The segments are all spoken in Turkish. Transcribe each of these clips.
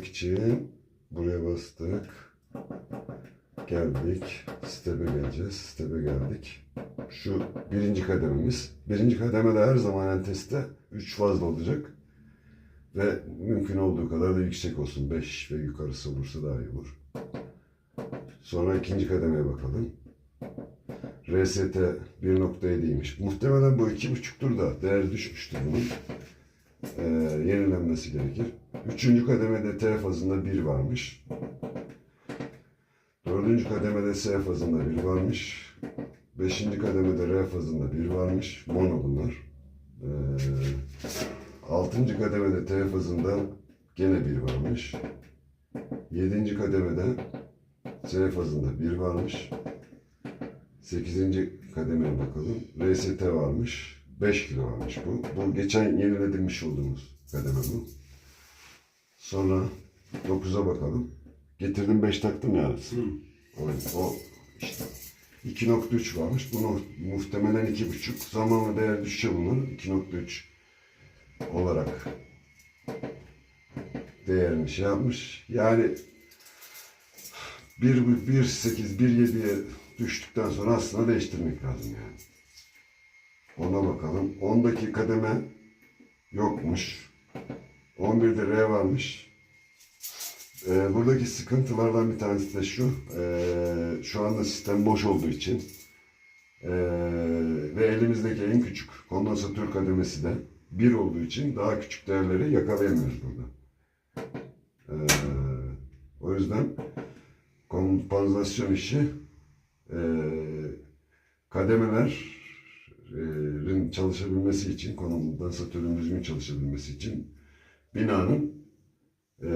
yapmak için buraya bastık. Geldik. Step'e geleceğiz. Step'e geldik. Şu birinci kadememiz. Birinci kademede her zaman en testte 3 fazla olacak. Ve mümkün olduğu kadar da yüksek olsun. 5 ve yukarısı olursa daha iyi olur. Sonra ikinci kademeye bakalım. RST 1.7'ymiş. Muhtemelen bu 2.5'tur da değer düşmüştür bunun. Ee, yenilenmesi gerekir. Üçüncü kademede T fazında 1 varmış. Dördüncü kademede S fazında 1 varmış. Beşinci kademede R fazında 1 varmış. Mono bunlar. Ee, altıncı kademede T fazında gene 1 varmış. Yedinci kademede S fazında 1 varmış. 8. kademeye bakalım. RST varmış. 5 kilo varmış bu. Bu geçen yeniledilmiş olduğumuz kademe bu. Sonra 9'a bakalım. Getirdim 5 taktım yani. O, o işte 2.3 varmış. Bunu muhtemelen 2.5. Zamanla değer düşecek bunların. 2.3 olarak değerini şey yapmış. Yani 1 1.8 1.7'ye düştükten sonra aslında değiştirmek lazım yani. Ona bakalım. 10'daki kademe yokmuş. 11'de R varmış. Ee, buradaki sıkıntılardan bir tanesi de şu. ee, şu anda sistem boş olduğu için ee, ve elimizdeki en küçük kondansatör kademesi de 1 olduğu için daha küçük değerleri yakalayamıyoruz burada. Ee, o yüzden kompansasyon işi e, kademelerin çalışabilmesi için, kondansatörün düzgün çalışabilmesi için binanın e,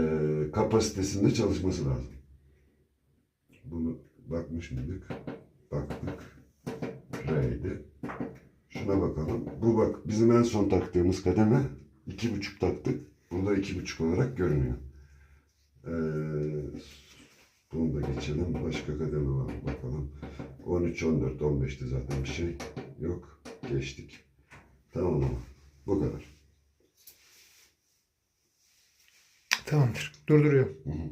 kapasitesinde çalışması lazım. Bunu bakmış mıydık? Baktık. R'ydi. Şuna bakalım. Bu bak bizim en son taktığımız kademe iki buçuk taktık. Burada iki buçuk olarak görünüyor. Ee, bunu da geçelim. Başka kademe var? Bakalım. 13, 14, 15'te zaten bir şey yok. Geçtik. Tamam ama. Bu kadar. Tamamdır. Durduruyor. Hı hı.